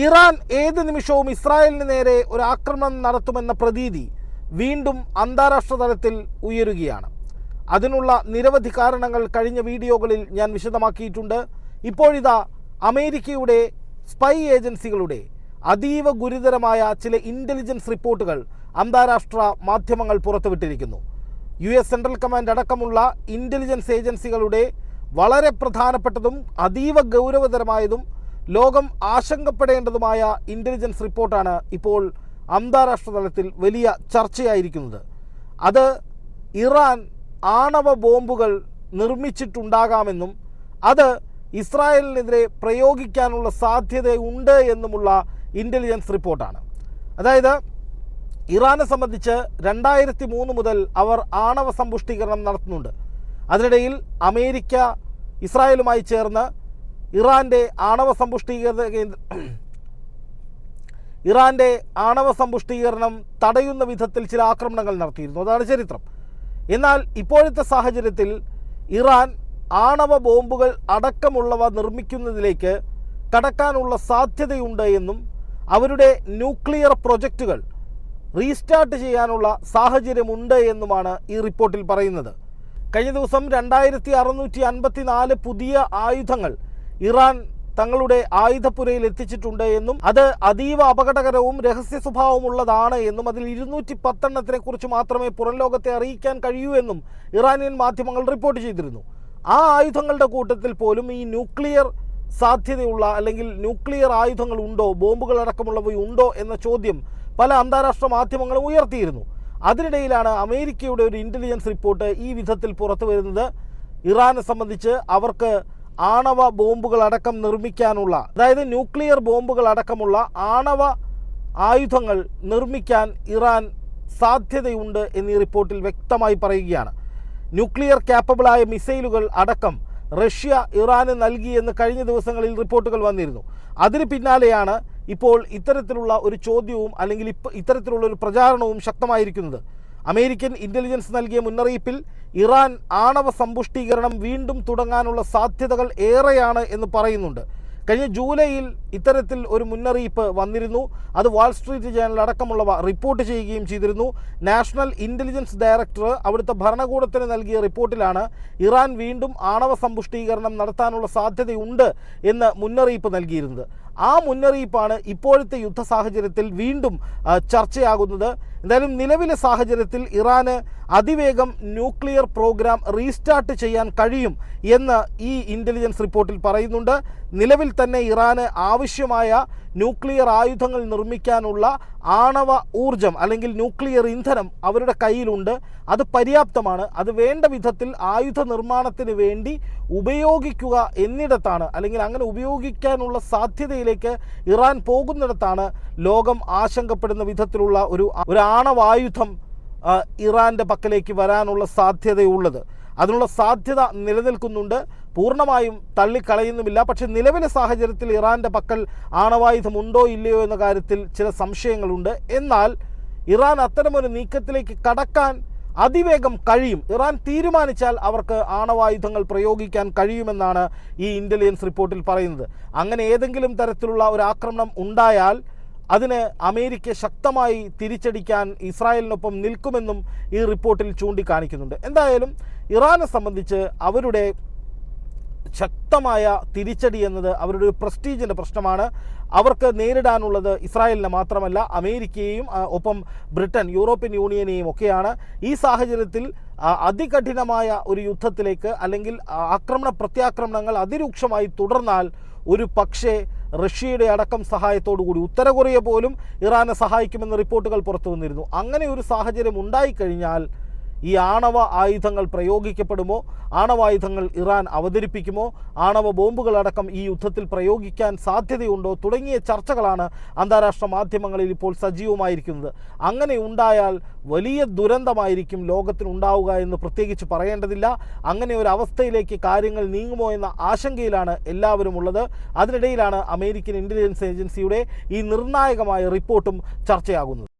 Iran ഏത് നിമിഷവും ഇസ്രായേലിന് നേരെ ഒരു ആക്രമണം നടത്തുമെന്ന പ്രതീതി വീണ്ടും അന്താരാഷ്ട്ര തലത്തിൽ ഉയരുകയാണ്. അതിനുള്ള നിരവധി കാരണങ്ങൾ കഴിഞ്ഞ വീഡിയോകളിൽ ഞാൻ വിശദമാക്കിയിട്ടുണ്ട്. ഇപ്പോഴിതാ അമേരിക്കയുടെ സ്പൈ ഏജൻസികളുടെ അതീവ ഗുരുതരമായ ചില ഇന്റലിജൻസ് റിപ്പോർട്ടുകൾ അന്താരാഷ്ട്ര മാധ്യമങ്ങൾ പുറത്തുവിട്ടിരിക്കുന്നു. യു എസ് സെൻട്രൽ കമാൻഡ് അടക്കമുള്ള ഇന്റലിജൻസ് ഏജൻസികളുടെ വളരെ പ്രധാനപ്പെട്ടതും അതീവ ഗൗരവതരമായതും ലോകം ആശങ്കപ്പെടേണ്ടതുമായ ഇന്റലിജൻസ് റിപ്പോർട്ടാണ് ഇപ്പോൾ അന്താരാഷ്ട്ര തലത്തിൽ വലിയ ചർച്ചയായിരിക്കുന്നത്. അത് ഇറാൻ ആണവ ബോംബുകൾ നിർമ്മിച്ചിട്ടുണ്ടാകാമെന്നും അത് ഇസ്രായേലിനെതിരെ പ്രയോഗിക്കാനുള്ള സാധ്യതയുണ്ട് എന്നുമുള്ള ഇന്റലിജൻസ് റിപ്പോർട്ടാണ്. അതായത് ഇറാനെ സംബന്ധിച്ച് രണ്ടായിരത്തി മൂന്ന് മുതൽ അവർ ആണവ സമ്പുഷ്ടീകരണം നടത്തുന്നുണ്ട്. അതിനിടയിൽ അമേരിക്ക ഇസ്രായേലുമായി ചേർന്ന് ഇറാന്റെ ആണവ സമ്പുഷ്ടീകരണ കേന്ദ്ര ഇറാന്റെ ആണവ സമ്പുഷ്ടീകരണം തടയുന്ന വിധത്തിൽ ചില ആക്രമണങ്ങൾ നടത്തിയിരുന്നു. അതാണ് ചരിത്രം. എന്നാൽ ഇപ്പോഴത്തെ സാഹചര്യത്തിൽ ഇറാൻ ആണവ ബോംബുകൾ അടക്കമുള്ളവ നിർമ്മിക്കുന്നതിലേക്ക് കടക്കാനുള്ള സാധ്യതയുണ്ട് എന്നും അവരുടെ ന്യൂക്ലിയർ പ്രൊജക്റ്റുകൾ റീസ്റ്റാർട്ട് ചെയ്യാനുള്ള സാഹചര്യമുണ്ട് എന്നുമാണ് ഈ റിപ്പോർട്ടിൽ പറയുന്നത്. കഴിഞ്ഞ ദിവസം രണ്ടായിരത്തി അറുന്നൂറ്റി അൻപത്തി നാല് പുതിയ ആയുധങ്ങൾ ഇറാൻ തങ്ങളുടെ ആയുധപ്പുരയിൽ എത്തിച്ചിട്ടുണ്ട് എന്നും അത് അതീവ അപകടകരവും രഹസ്യ സ്വഭാവമുള്ളതാണ് എന്നും അതിൽ ഇരുന്നൂറ്റി പത്തെണ്ണത്തിനെ കുറിച്ച് മാത്രമേ പുറം ലോകത്തെ അറിയിക്കാൻ കഴിയൂ എന്നും ഇറാനിയൻ മാധ്യമങ്ങൾ റിപ്പോർട്ട് ചെയ്തിരുന്നു. ആ ആയുധങ്ങളുടെ കൂട്ടത്തിൽ പോലും ഈ ന്യൂക്ലിയർ സാധ്യതയുള്ള അല്ലെങ്കിൽ ന്യൂക്ലിയർ ആയുധങ്ങൾ ഉണ്ടോ ബോംബുകൾ അടക്കമുള്ളവയുണ്ടോ എന്ന ചോദ്യം പല അന്താരാഷ്ട്ര മാധ്യമങ്ങളും ഉയർത്തിയിരുന്നു. അതിനിടയിലാണ് അമേരിക്കയുടെ ഒരു ഇന്റലിജൻസ് റിപ്പോർട്ട് ഈ വിധത്തിൽ പുറത്തു വരുന്നത് ഇറാനെ സംബന്ധിച്ച് അവർക്ക് ആണവ ബോംബുകൾ അടക്കം നിർമ്മിക്കാനുള്ള അതായത് ന്യൂക്ലിയർ ബോംബുകൾ അടക്കമുള്ള ആണവ ആയുധങ്ങൾ നിർമ്മിക്കാൻ ഇറാൻ സാധ്യതയുണ്ട് എന്നീ റിപ്പോർട്ടിൽ വ്യക്തമായി പറയുകയാണ്. ന്യൂക്ലിയർ ക്യാപ്പബിളായ മിസൈലുകൾ അടക്കം റഷ്യ ഇറാന് നൽകിയെന്ന് കഴിഞ്ഞ ദിവസങ്ങളിൽ റിപ്പോർട്ടുകൾ വന്നിരുന്നു. അതിന് പിന്നാലെയാണ് ഇപ്പോൾ ഇത്തരത്തിലുള്ള ഒരു ചോദ്യവും അല്ലെങ്കിൽ ഇത്തരത്തിലുള്ള ഒരു പ്രചാരണവും ശക്തമായിരിക്കുന്നത്. അമേരിക്കൻ ഇന്റലിജൻസ് നൽകിയ മുന്നറിയിപ്പിൽ ഇറാൻ ആണവ സമ്പുഷ്ടീകരണം വീണ്ടും തുടങ്ങാനുള്ള സാധ്യതകൾ ഏറെയാണ് എന്ന് പറയുന്നുണ്ട്. കഴിഞ്ഞ ജൂലൈയിൽ ഇത്തരത്തിൽ ഒരു മുന്നറിയിപ്പ് വന്നിരുന്നു. അത് വാൾസ്ട്രീറ്റ് ജേണൽ അടക്കമുള്ളവ റിപ്പോർട്ട് ചെയ്യുകയും ചെയ്തിരുന്നു. നാഷണൽ ഇന്റലിജൻസ് ഡയറക്ടർ അവിടുത്തെ ഭരണകൂടത്തിന് നൽകിയ റിപ്പോർട്ടിലാണ് ഇറാൻ വീണ്ടും ആണവ സമ്പുഷ്ടീകരണം നടത്താനുള്ള സാധ്യതയുണ്ട് എന്ന് മുന്നറിയിപ്പ് നൽകിയിരുന്നത്. ആ മുന്നറിയിപ്പാണ് ഇപ്പോഴത്തെ യുദ്ധ സാഹചര്യത്തിൽ വീണ്ടും ചർച്ചയാകുന്നത്. എന്തായാലും നിലവിലെ സാഹചര്യത്തിൽ ഇറാന് അതിവേഗം ന്യൂക്ലിയർ പ്രോഗ്രാം റീസ്റ്റാർട്ട് ചെയ്യാൻ കഴിയും എന്ന് ഈ ഇന്റലിജൻസ് റിപ്പോർട്ടിൽ പറയുന്നുണ്ട്. നിലവിൽ തന്നെ ഇറാന് ആവശ്യമായ ന്യൂക്ലിയർ ആയുധങ്ങൾ നിർമ്മിക്കാനുള്ള ആണവ ഊർജം അല്ലെങ്കിൽ ന്യൂക്ലിയർ ഇന്ധനം അവരുടെ കയ്യിലുണ്ട്. അത് പര്യാപ്തമാണ്. അത് വേണ്ട വിധത്തിൽ ആയുധ നിർമ്മാണത്തിന് വേണ്ടി ഉപയോഗിക്കുക എന്നിടത്താണ് അല്ലെങ്കിൽ അങ്ങനെ ഉപയോഗിക്കാനുള്ള സാധ്യതയിലേക്ക് ഇറാൻ പോകുന്നിടത്താണ് ലോകം ആശങ്കപ്പെടുന്ന വിധത്തിലുള്ള ഒരു ഒരു ആണവായുധം ഇറാന്റെ പക്കലേക്ക് വരാനുള്ള സാധ്യതയുള്ളത്. അതിനുള്ള സാധ്യത നിലനിൽക്കുന്നുണ്ട്. പൂർണമായും തള്ളിക്കളയുന്നുമില്ല. പക്ഷേ നിലവിലെ സാഹചര്യത്തിൽ ഇറാന്റെ പക്കൽ ആണവായുധം ഉണ്ടോ ഇല്ലയോ എന്ന കാര്യത്തിൽ ചില സംശയങ്ങളുണ്ട്. എന്നാൽ ഇറാൻ അത്തരമൊരു നീക്കത്തിലേക്ക് കടക്കാൻ അതിവേഗം കഴിയും. ഇറാൻ തീരുമാനിച്ചാൽ അവർക്ക് ആണവായുധങ്ങൾ പ്രയോഗിക്കാൻ കഴിയുമെന്നാണ് ഈ ഇന്റലിജൻസ് റിപ്പോർട്ടിൽ പറയുന്നത്. അങ്ങനെ ഏതെങ്കിലും തരത്തിലുള്ള ഒരു ആക്രമണം ഉണ്ടായാൽ അതിന് അമേരിക്ക ശക്തമായി തിരിച്ചടിക്കാൻ ഇസ്രായേലിനൊപ്പം നിൽക്കുമെന്നും ഈ റിപ്പോർട്ടിൽ ചൂണ്ടിക്കാണിക്കുന്നുണ്ട്. എന്തായാലും ഇറാനെ സംബന്ധിച്ച് അവരുടെ ശക്തമായ തിരിച്ചടി എന്നത് അവരുടെ ഒരു പ്രസ്റ്റീജിന്റെ പ്രശ്നമാണ്. അവർക്ക് നേരിടാനുള്ളത് ഇസ്രായേലിനെ മാത്രമല്ല അമേരിക്കയെയും ഒപ്പം ബ്രിട്ടൻ യൂറോപ്യൻ യൂണിയനെയും ഒക്കെയാണ്. ഈ സാഹചര്യത്തിൽ അതികഠിനമായ ഒരു യുദ്ധത്തിലേക്ക് അല്ലെങ്കിൽ ആക്രമണ പ്രത്യാക്രമണങ്ങൾ അതിരൂക്ഷമായി തുടർന്നാൽ ഒരു പക്ഷേ റഷ്യയുടെ അടക്കം സഹായത്തോടുകൂടി ഉത്തര കൊറിയ പോലും ഇറാനെ സഹായിക്കുമെന്ന റിപ്പോർട്ടുകൾ പുറത്തു വന്നിരുന്നു. അങ്ങനെ ഒരു സാഹചര്യം ഉണ്ടായിക്കഴിഞ്ഞാൽ ഈ ആണവ ആയുധങ്ങൾ പ്രയോഗിക്കപ്പെടുമോ? ആണവായുധങ്ങൾ ഇറാൻ അവതരിപ്പിക്കുമോ? ആണവ ബോംബുകളടക്കം ഈ യുദ്ധത്തിൽ പ്രയോഗിക്കാൻ സാധ്യതയുണ്ടോ? തുടങ്ങിയ ചർച്ചകളാണ് അന്താരാഷ്ട്ര മാധ്യമങ്ങളിൽ ഇപ്പോൾ സജീവമായിരിക്കുന്നത്. അങ്ങനെ ഉണ്ടായാൽ വലിയ ദുരന്തമായിരിക്കും ലോകത്തിനുണ്ടാവുക എന്ന് പ്രത്യേകിച്ച് പറയേണ്ടതില്ല. അങ്ങനെ ഒരു അവസ്ഥയിലേക്ക് കാര്യങ്ങൾ നീങ്ങുമോ എന്ന ആശങ്കയിലാണ് എല്ലാവരും ഉള്ളത്. അതിനിടയിലാണ് അമേരിക്കൻ ഇന്റലിജൻസ് ഏജൻസിയുടെ ഈ നിർണായകമായ റിപ്പോർട്ടും ചർച്ചയാകുന്നത്.